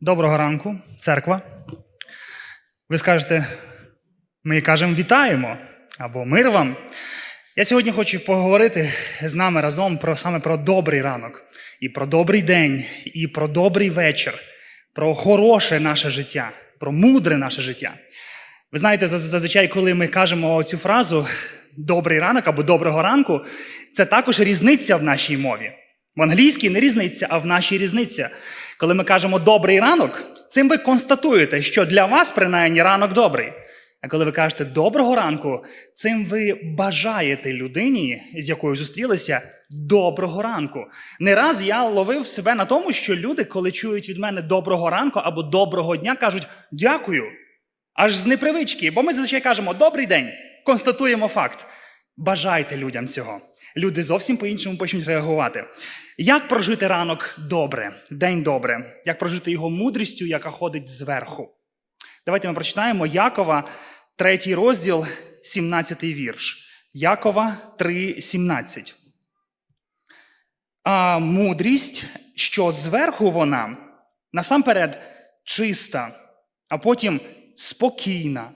Доброго ранку, церква. Ви скажете, ми кажемо вітаємо або мир вам. Я сьогодні хочу поговорити з нами разом про саме про добрий ранок, і про добрий день, і про добрий вечір, про хороше наше життя, про мудре наше життя. Ви знаєте, зазвичай, коли ми кажемо цю фразу добрий ранок або доброго ранку, це також різниця в нашій мові. В англійській не різниця, а в нашій різниця. Коли ми кажемо добрий ранок, цим ви констатуєте, що для вас, принаймні, ранок добрий. А коли ви кажете доброго ранку, цим ви бажаєте людині, з якою зустрілися, доброго ранку. Не раз я ловив себе на тому, що люди, коли чують від мене доброго ранку або доброго дня, кажуть дякую. Аж з непривички, бо ми зазвичай кажемо добрий день, констатуємо факт. Бажайте людям цього. Люди зовсім по-іншому почнуть реагувати. Як прожити ранок добре, день добре, як прожити його мудрістю, яка ходить зверху? Давайте ми прочитаємо Якова, третій розділ, 17 вірш. Якова 3,17. А мудрість, що зверху вона, насамперед чиста, а потім спокійна,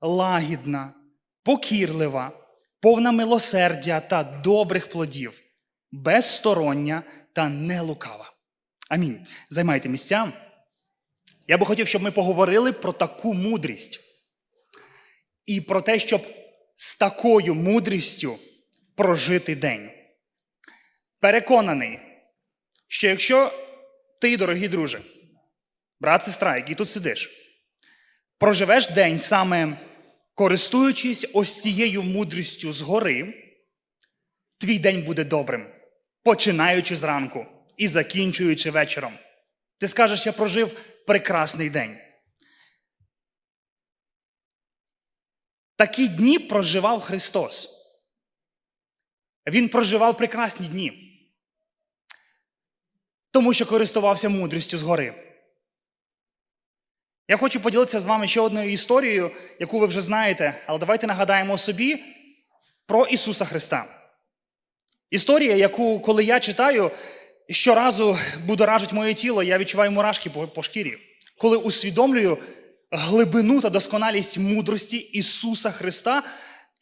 лагідна, покірлива, повна милосердя та добрих плодів, безстороння та нелукава. Амінь. Займайте місця. Я би хотів, щоб ми поговорили про таку мудрість і про те, щоб з такою мудрістю прожити день. Переконаний, що якщо ти, дорогі друже, брат, сестра, який тут сидиш, проживеш день саме користуючись ось цією мудрістю згори, твій день буде добрим, починаючи зранку і закінчуючи вечором. Ти скажеш, я прожив прекрасний день. Такі дні проживав Христос. Він проживав прекрасні дні, тому що користувався мудрістю згори. Я хочу поділитися з вами ще одною історією, яку ви вже знаєте, але давайте нагадаємо собі про Ісуса Христа. Історія, яку, коли я читаю, щоразу будоражить моє тіло, я відчуваю мурашки по, по шкірі, коли усвідомлюю глибину та досконалість мудрості Ісуса Христа,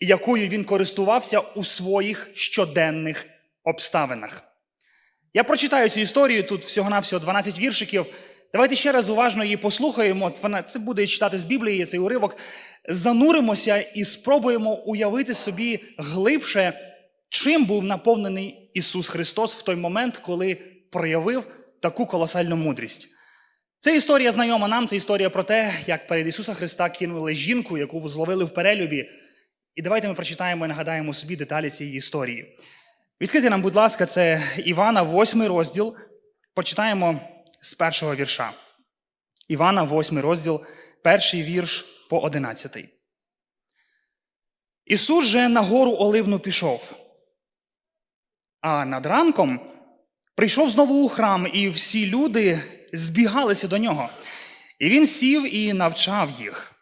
якою Він користувався у своїх щоденних обставинах. Я прочитаю цю історію, тут всього-навсього 12 віршиків. Давайте ще раз уважно її послухаємо. Це буде читати з Біблії, цей уривок. Зануримося і спробуємо уявити собі глибше, чим був наповнений Ісус Христос в той момент, коли проявив таку колосальну мудрість. Це історія знайома нам, це історія про те, як перед Ісуса Христа кинули жінку, яку зловили в перелюбі. І давайте ми прочитаємо і нагадаємо собі деталі цієї історії. Відкрийте нам, будь ласка, це Івана, 8 розділ. Почитаємо з першого вірша. Івана, 8 розділ, перший вірш по 11. Ісус же на гору Оливну пішов. А над ранком прийшов знову у храм, і всі люди збігалися до нього. І він сів і навчав їх.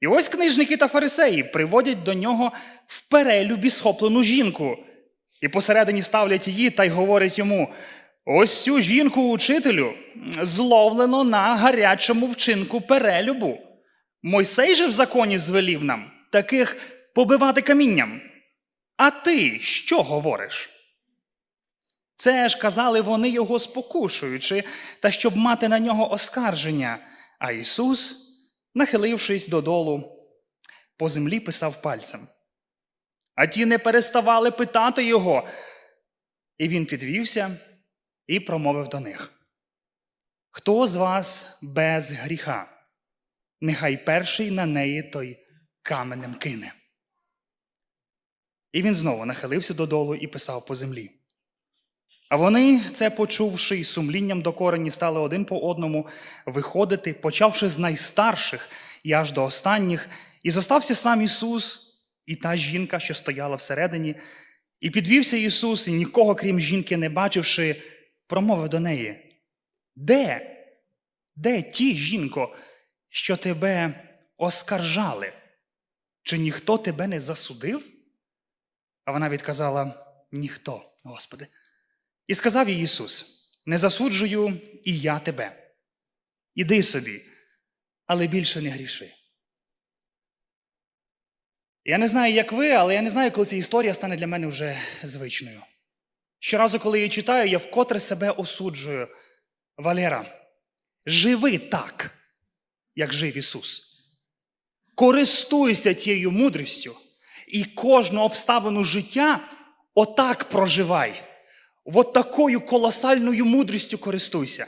І ось книжники та фарисеї приводять до нього в перелюбі схоплену жінку, і посередині ставлять її та й говорять йому: ось цю жінку учителю зловлено на гарячому вчинку перелюбу. Мойсей же в законі звелів нам таких побивати камінням. А ти що говориш? Це ж казали вони його спокушуючи, та щоб мати на нього оскарження. А Ісус, нахилившись додолу, по землі писав пальцем. А ті не переставали питати його. І він підвівся і промовив до них: Хто з вас без гріха? Нехай перший на неї той каменем кине. І він знову нахилився додолу і писав по землі. А вони, це почувши, і сумлінням докорені, стали один по одному виходити, почавши з найстарших і аж до останніх, і зостався сам Ісус і та жінка, що стояла всередині, і підвівся Ісус, і нікого, крім жінки, не бачивши, промовив до неї: Де? Де ті, жінко, що тебе оскаржали? Чи ніхто тебе не засудив? А вона відказала: Ніхто, Господи. І сказав їй Ісус: Не засуджую і я тебе. іди собі, але більше не гріши. Я не знаю, як ви, але я не знаю, коли ця історія стане для мене вже звичною. Щоразу, коли її читаю, я вкотре себе осуджую. Валера, живи так, як жив Ісус. Користуйся тією мудрістю і кожну обставину життя отак проживай. От такою колосальною мудрістю користуйся.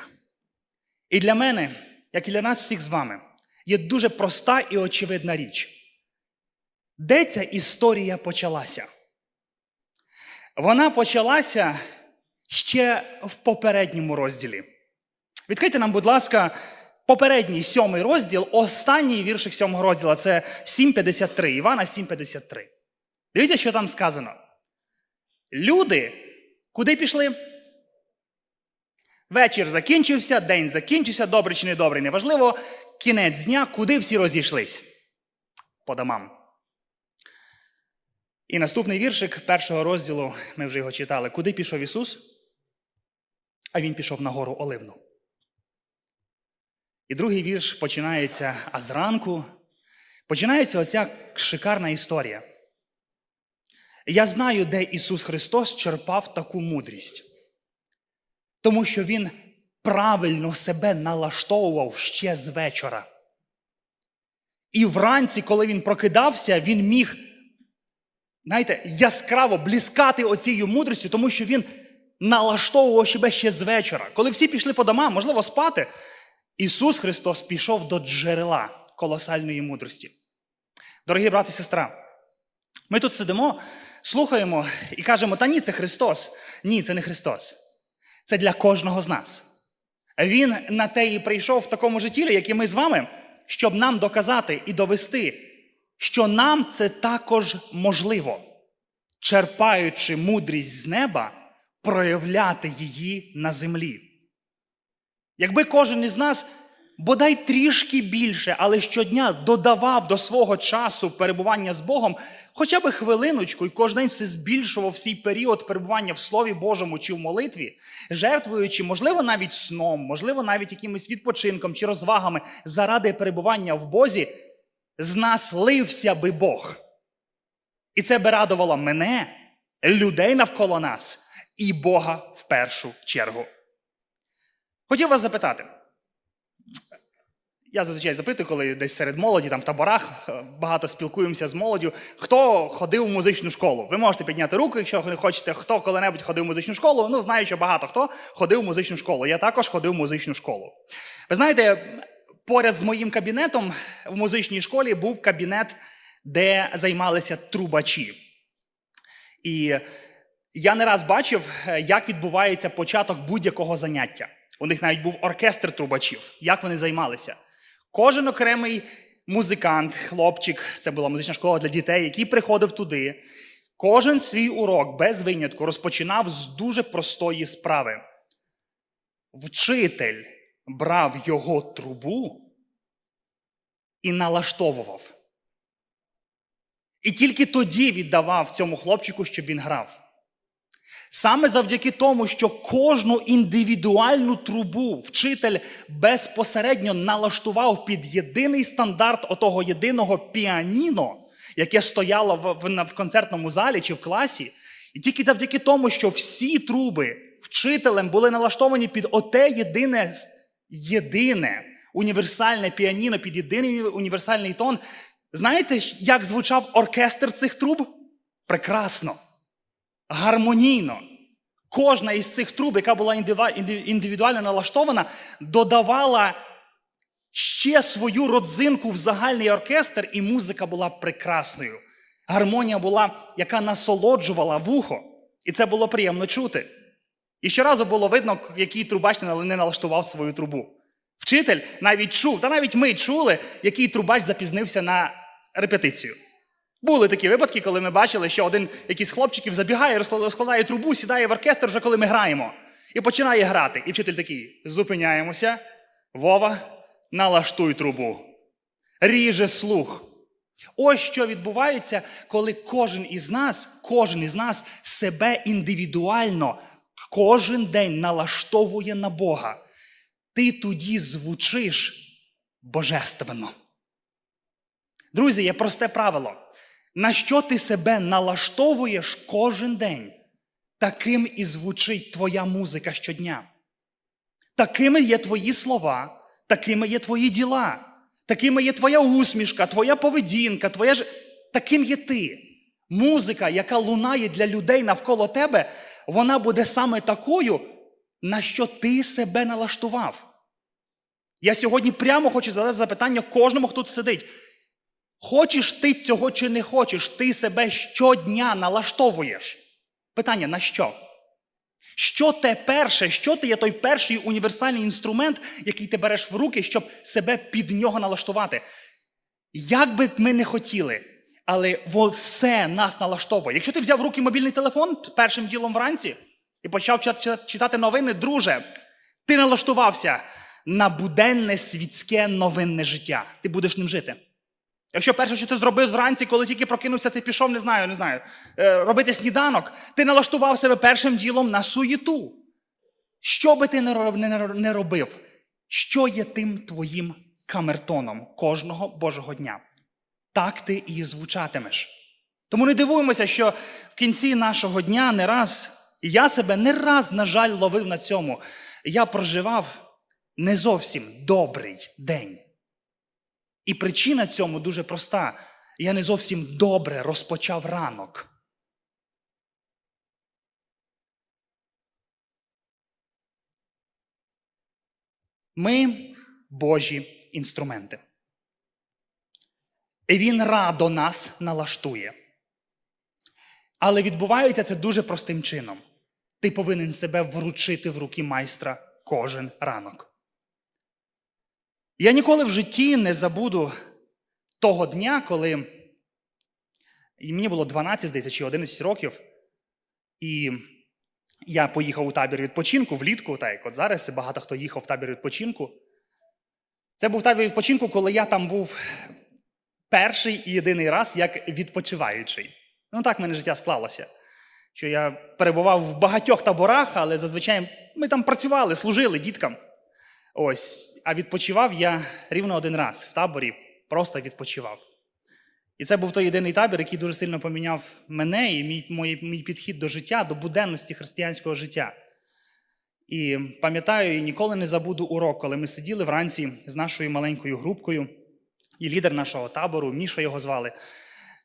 І для мене, як і для нас всіх з вами, є дуже проста і очевидна річ. Де ця історія почалася? Вона почалася ще в попередньому розділі. Відкрийте нам, будь ласка, попередній сьомий розділ, останній віршик сьомого розділу це 7.53, Івана 7.53. Дивіться, що там сказано. Люди куди пішли? Вечір закінчився, день закінчився, добре чи не добре, неважливо. Кінець дня, куди всі розійшлись? По домам. І наступний віршик першого розділу, ми вже його читали. Куди пішов Ісус? А Він пішов на гору Оливну. І другий вірш починається, а зранку починається оця шикарна історія. Я знаю, де Ісус Христос черпав таку мудрість, тому що Він правильно себе налаштовував ще з вечора. І вранці, коли він прокидався, він міг, знаєте, яскраво бліскати оцією мудрістю, тому що він налаштовував себе ще з вечора. Коли всі пішли по домам, можливо, спати, Ісус Христос пішов до джерела колосальної мудрості. Дорогі брати і сестра, ми тут сидимо, слухаємо і кажемо: та ні, це Христос. Ні, це не Христос. Це для кожного з нас. Він на те і прийшов в такому ж тілі, як і ми з вами, щоб нам доказати і довести, що нам це також можливо, черпаючи мудрість з неба, проявляти її на землі. Якби кожен із нас бодай трішки більше, але щодня додавав до свого часу перебування з Богом хоча б хвилиночку, і кожен день все збільшував свій період перебування в Слові Божому чи в молитві, жертвуючи, можливо, навіть сном, можливо, навіть якимось відпочинком чи розвагами заради перебування в Бозі, з нас лився би Бог. І це би радувало мене, людей навколо нас і Бога в першу чергу. Хотів вас запитати. Я зазвичай запитую, коли десь серед молоді, там в таборах е, багато спілкуємося з молоддю. Хто ходив у музичну школу? Ви можете підняти руку, якщо ви хочете, хто коли-небудь ходив у музичну школу. Ну, знаю, що багато хто ходив у музичну школу. Я також ходив у музичну школу. Ви знаєте, поряд з моїм кабінетом в музичній школі був кабінет, де займалися трубачі. І я не раз бачив, е, як відбувається початок будь-якого заняття. У них навіть був оркестр трубачів, як вони займалися. Кожен окремий музикант, хлопчик, це була музична школа для дітей, який приходив туди. Кожен свій урок без винятку розпочинав з дуже простої справи. Вчитель брав його трубу і налаштовував. І тільки тоді віддавав цьому хлопчику, щоб він грав. Саме завдяки тому, що кожну індивідуальну трубу вчитель безпосередньо налаштував під єдиний стандарт отого єдиного піаніно, яке стояло в, концертному залі чи в класі, і тільки завдяки тому, що всі труби вчителем були налаштовані під оте єдине, єдине універсальне піаніно, під єдиний універсальний тон. Знаєте, як звучав оркестр цих труб? Прекрасно гармонійно. Кожна із цих труб, яка була індивідуально налаштована, додавала ще свою родзинку в загальний оркестр, і музика була прекрасною. Гармонія була, яка насолоджувала вухо. І це було приємно чути. І щоразу було видно, який трубач не налаштував свою трубу. Вчитель навіть чув, та навіть ми чули, який трубач запізнився на репетицію. Були такі випадки, коли ми бачили, що один якийсь хлопчиків забігає, розкладає трубу, сідає в оркестр, вже коли ми граємо, і починає грати. І вчитель такий: зупиняємося, Вова, налаштуй трубу. Ріже слух. Ось що відбувається, коли кожен із нас, кожен із нас себе індивідуально кожен день налаштовує на Бога. ти тоді звучиш божественно. Друзі, є просте правило. На що ти себе налаштовуєш кожен день, таким і звучить твоя музика щодня. Такими є твої слова, такими є твої діла, такими є твоя усмішка, твоя поведінка, твоя ж... таким є ти. Музика, яка лунає для людей навколо тебе, вона буде саме такою, на що ти себе налаштував. Я сьогодні прямо хочу задати запитання кожному, хто тут сидить. Хочеш ти цього чи не хочеш, ти себе щодня налаштовуєш. Питання: на що? Що те перше, що ти є той перший універсальний інструмент, який ти береш в руки, щоб себе під нього налаштувати? Як би ми не хотіли, але все нас налаштовує. Якщо ти взяв в руки мобільний телефон першим ділом вранці і почав ча- ча- читати новини, друже, ти налаштувався на буденне світське новинне життя. Ти будеш ним жити. Якщо перше, що ти зробив вранці, коли тільки прокинувся, ти пішов, не знаю, не знаю, е, робити сніданок, ти налаштував себе першим ділом на суєту. Що би ти не роб- не ро- не робив, що є тим твоїм камертоном кожного Божого дня? Так ти і звучатимеш. Тому не дивуємося, що в кінці нашого дня не раз, і я себе не раз, на жаль, ловив на цьому. Я проживав не зовсім добрий день. І причина цьому дуже проста. Я не зовсім добре розпочав ранок. Ми Божі інструменти. І він радо нас налаштує. Але відбувається це дуже простим чином. Ти повинен себе вручити в руки майстра кожен ранок. Я ніколи в житті не забуду того дня, коли і мені було 12, здається, чи 11 років, і я поїхав у табір відпочинку влітку, так як от зараз багато хто їхав в табір відпочинку. Це був табір відпочинку, коли я там був перший і єдиний раз як відпочиваючий. Ну так в мене життя склалося. Що я перебував в багатьох таборах, але зазвичай ми там працювали, служили діткам. Ось, а відпочивав я рівно один раз в таборі, просто відпочивав. І це був той єдиний табір, який дуже сильно поміняв мене і мій, мій, мій підхід до життя, до буденності християнського життя. І пам'ятаю, і ніколи не забуду урок, коли ми сиділи вранці з нашою маленькою групкою, і лідер нашого табору, Міша його звали.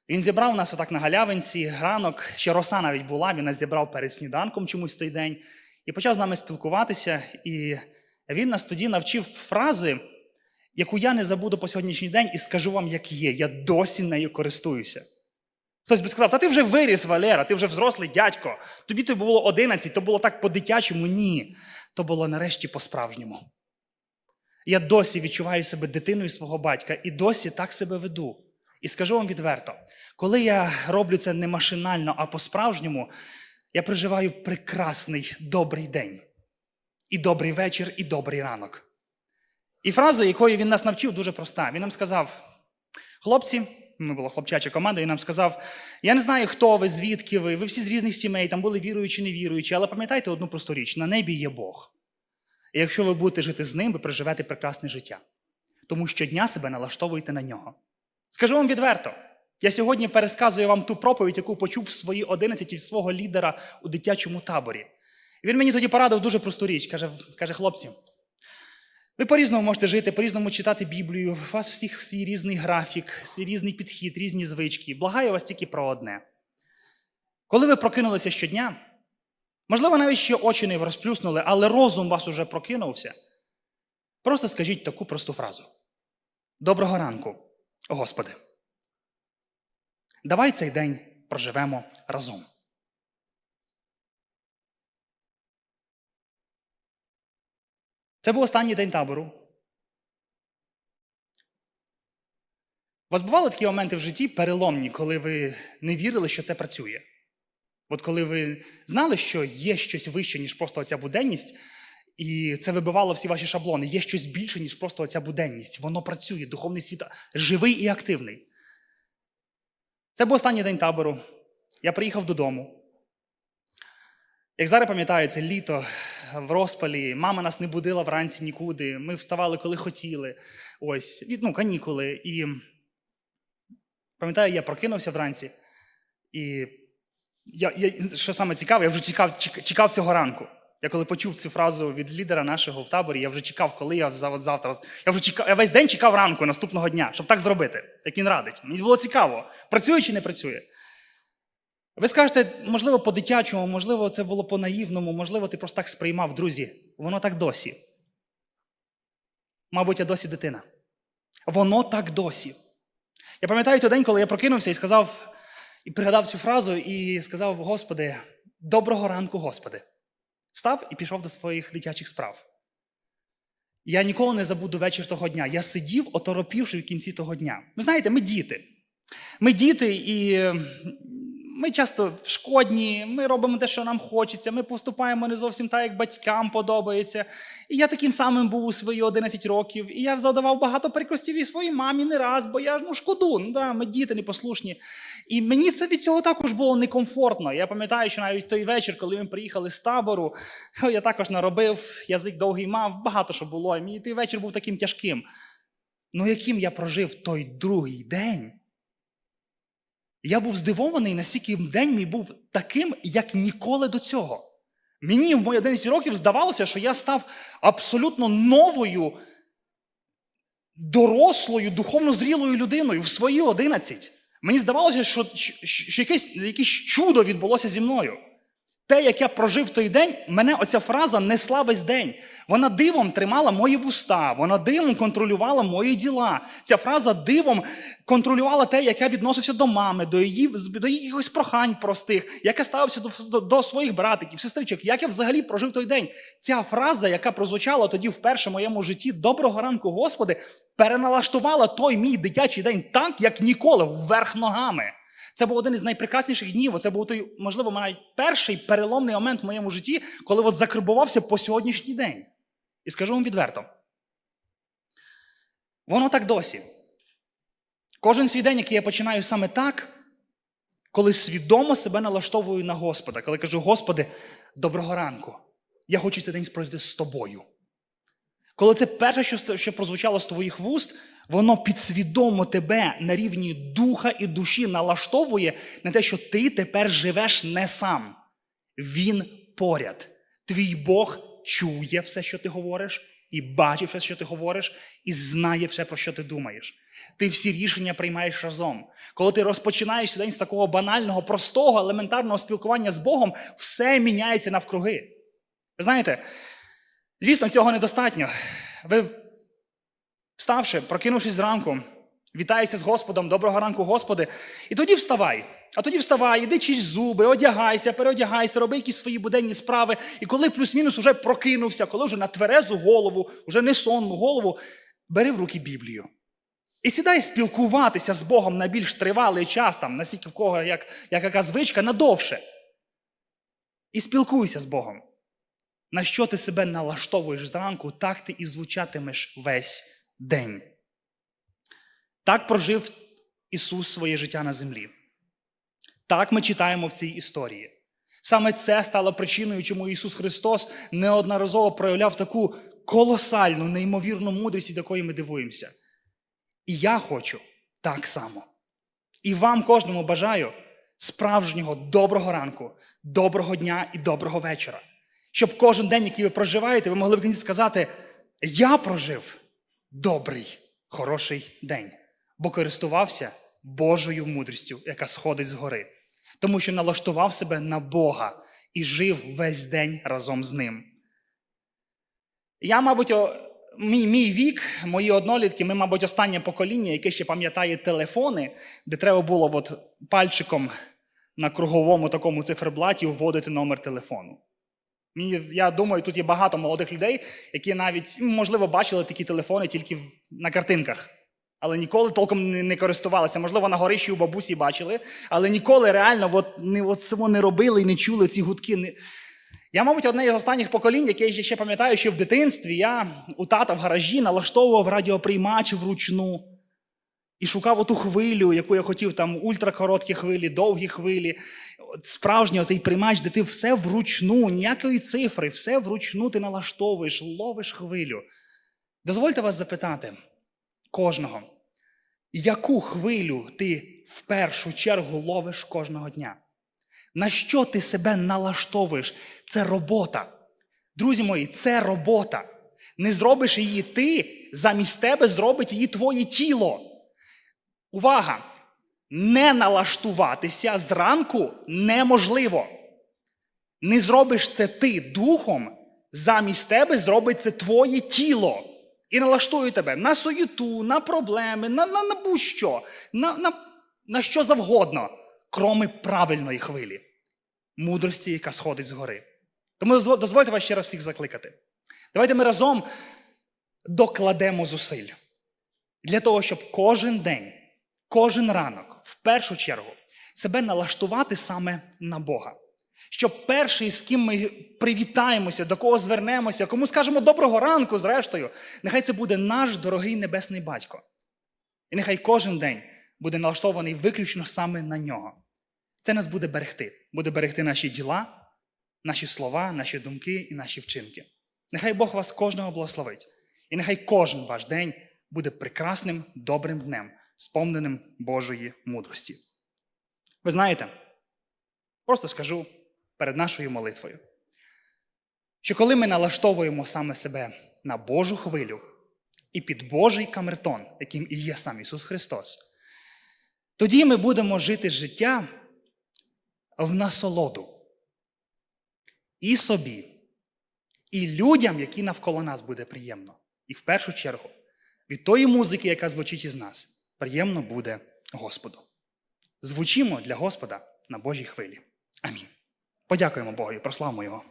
Він зібрав нас отак на галявинці, ранок, ще роса навіть була, він нас зібрав перед сніданком чомусь той день, і почав з нами спілкуватися. І він нас тоді навчив фрази, яку я не забуду по сьогоднішній день, і скажу вам, як є. Я досі нею користуюся. Хтось би сказав, та ти вже виріс, Валера, ти вже взрослий дядько. Тобі то було 11, то було так по-дитячому. Ні. То було нарешті по-справжньому. Я досі відчуваю себе дитиною свого батька і досі так себе веду. І скажу вам відверто, коли я роблю це не машинально, а по-справжньому, я проживаю прекрасний добрий день. І добрий вечір, і добрий ранок. І фраза, якою він нас навчив, дуже проста. Він нам сказав: хлопці, ми була хлопчача команда, він нам сказав: я не знаю, хто ви, звідки ви, ви всі з різних сімей, там були віруючі, невіруючі, але пам'ятайте одну просту річ: на небі є Бог. І якщо ви будете жити з ним, ви проживете прекрасне життя. Тому щодня себе налаштовуйте на нього. Скажу вам відверто, я сьогодні пересказую вам ту проповідь, яку почув в свої 11 від свого лідера у дитячому таборі. І він мені тоді порадив дуже просту річ. Каже, каже хлопці, ви по-різному можете жити, по-різному читати Біблію, у вас всіх свій різний графік, свій різний підхід, різні звички. Благаю вас тільки про одне. Коли ви прокинулися щодня, можливо, навіть ще очі не розплюснули, але розум вас уже прокинувся. Просто скажіть таку просту фразу: Доброго ранку, Господи. Давай цей день проживемо разом. Це був останній день табору. У вас бували такі моменти в житті переломні, коли ви не вірили, що це працює? От коли ви знали, що є щось вище, ніж просто оця буденність, і це вибивало всі ваші шаблони, є щось більше, ніж просто оця буденність. Воно працює, духовний світ живий і активний. Це був останній день табору. Я приїхав додому. Як зараз пам'ятаю, це літо, в розпалі, мама нас не будила вранці нікуди. Ми вставали, коли хотіли. Ось, ну, канікули. І пам'ятаю, я прокинувся вранці, і я, я, що саме цікаве, я вже чекав, чекав цього ранку. Я коли почув цю фразу від лідера нашого в таборі, я вже чекав, коли я за- завтра. Я вже чекав, я весь день чекав ранку наступного дня, щоб так зробити, як він радить. Мені було цікаво, працює чи не працює. Ви скажете, можливо, по-дитячому, можливо, це було по-наївному, можливо, ти просто так сприймав, друзі. Воно так досі. Мабуть, я досі дитина. Воно так досі. Я пам'ятаю той день, коли я прокинувся і сказав, і пригадав цю фразу, і сказав: Господи, доброго ранку, Господи. Встав і пішов до своїх дитячих справ. Я ніколи не забуду вечір того дня. Я сидів, оторопівши в кінці того дня. Ви знаєте, ми діти. Ми діти, і ми часто шкодні, ми робимо те, що нам хочеться, ми поступаємо не зовсім так, як батькам подобається. І я таким самим був у свої 11 років, і я задавав багато прикростів і своїй мамі не раз, бо я ну, шкоду, ну, да, ми діти непослушні. І мені це від цього також було некомфортно. Я пам'ятаю, що навіть той вечір, коли ми приїхали з табору, я також наробив, язик довгий мав, багато що було. І мені той вечір був таким тяжким. Ну яким я прожив той другий день? Я був здивований, наскільки день мій був таким, як ніколи до цього. Мені в мої 11 років здавалося, що я став абсолютно новою, дорослою, духовно зрілою людиною в свої 11. Мені здавалося, що, що, що якесь, якесь чудо відбулося зі мною. Те, як я прожив той день, мене оця фраза несла весь день. Вона дивом тримала мої вуста, вона дивом контролювала мої діла. Ця фраза дивом контролювала те, як я відносився до мами, до її до якихось прохань простих, як я ставився до, до, своїх братиків, сестричок, як я взагалі прожив той день. Ця фраза, яка прозвучала тоді вперше в моєму житті Доброго ранку, Господи, переналаштувала той мій дитячий день так, як ніколи, вверх ногами. Це був один із найпрекрасніших днів. Це був той, можливо, навіть перший переломний момент в моєму житті, коли от закарбувався по сьогоднішній день. І скажу вам відверто. Воно так досі. Кожен свій день, який я починаю саме так, коли свідомо себе налаштовую на Господа, коли кажу, Господи, доброго ранку. Я хочу цей день пройти з тобою. Коли це перше, що, що прозвучало з твоїх вуст, воно підсвідомо тебе на рівні духа і душі налаштовує на те, що ти тепер живеш не сам. Він поряд. Твій Бог чує все, що ти говориш, і бачить все, що ти говориш, і знає все, про що ти думаєш. Ти всі рішення приймаєш разом. Коли ти розпочинаєш день з такого банального, простого, елементарного спілкування з Богом, все міняється навкруги. Ви знаєте, звісно, цього недостатньо. Ви Вставши, прокинувшись зранку, вітаєшся з Господом, доброго ранку, Господи, і тоді вставай. А тоді вставай, іди чисть зуби, одягайся, переодягайся, роби якісь свої буденні справи. І коли плюс-мінус уже прокинувся, коли вже на тверезу голову, вже не сонну голову, бери в руки Біблію. І сідай спілкуватися з Богом на більш тривалий час, там, настільки в кого як, як яка звичка, надовше. І спілкуйся з Богом. На що ти себе налаштовуєш зранку, так ти і звучатимеш весь день. Так прожив Ісус своє життя на землі. Так ми читаємо в цій історії. Саме це стало причиною, чому Ісус Христос неодноразово проявляв таку колосальну, неймовірну мудрість, якої ми дивуємося. І я хочу так само. І вам кожному бажаю справжнього доброго ранку, доброго дня і доброго вечора. Щоб кожен день, який ви проживаєте, ви могли в кінці сказати: Я прожив добрий, хороший день, бо користувався Божою мудрістю, яка сходить згори, тому що налаштував себе на Бога і жив весь день разом з ним. Я, мабуть, мій, мій вік, мої однолітки, ми, мабуть, останнє покоління, яке ще пам'ятає телефони, де треба було от пальчиком на круговому такому циферблаті вводити номер телефону. Я думаю, тут є багато молодих людей, які навіть, можливо, бачили такі телефони тільки на картинках, але ніколи толком не, користувалися. Можливо, на горищі у бабусі бачили, але ніколи реально от, не, от цього не робили і не чули ці гудки. Не... Я, мабуть, одне із останніх поколінь, яке я ще пам'ятаю, що в дитинстві я у тата в гаражі налаштовував радіоприймач вручну. і шукав оту хвилю, яку я хотів, там ультракороткі хвилі, довгі хвилі. От Справжній оцей приймач, де ти все вручну, ніякої цифри, все вручну ти налаштовуєш, ловиш хвилю. Дозвольте вас запитати кожного, яку хвилю ти в першу чергу ловиш кожного дня? На що ти себе налаштовуєш? Це робота. Друзі мої, це робота. Не зробиш її ти, замість тебе зробить її твоє тіло. Увага! Не налаштуватися зранку неможливо. Не зробиш це ти духом, замість тебе зробить це твоє тіло. І налаштує тебе на суєту, на проблеми, на, на, на будь-що, на, на, на що завгодно, кроме правильної хвилі, мудрості, яка сходить згори. Тому дозвольте вас ще раз всіх закликати. Давайте ми разом докладемо зусиль для того, щоб кожен день, кожен ранок, в першу чергу, себе налаштувати саме на Бога. Щоб перший, з ким ми привітаємося, до кого звернемося, кому скажемо доброго ранку, зрештою, нехай це буде наш дорогий небесний батько. І нехай кожен день буде налаштований виключно саме на нього. Це нас буде берегти, буде берегти наші діла, наші слова, наші думки і наші вчинки. Нехай Бог вас кожного благословить. І нехай кожен ваш день буде прекрасним, добрим днем, сповненим Божої мудрості. Ви знаєте, просто скажу перед нашою молитвою, що коли ми налаштовуємо саме себе на Божу хвилю і під Божий камертон, яким і є сам Ісус Христос, тоді ми будемо жити життя в насолоду і собі, і людям, які навколо нас буде приємно. І в першу чергу від тої музики, яка звучить із нас, приємно буде Господу. Звучимо для Господа на Божій хвилі. Амінь. Подякуємо Богу і прославимо Його.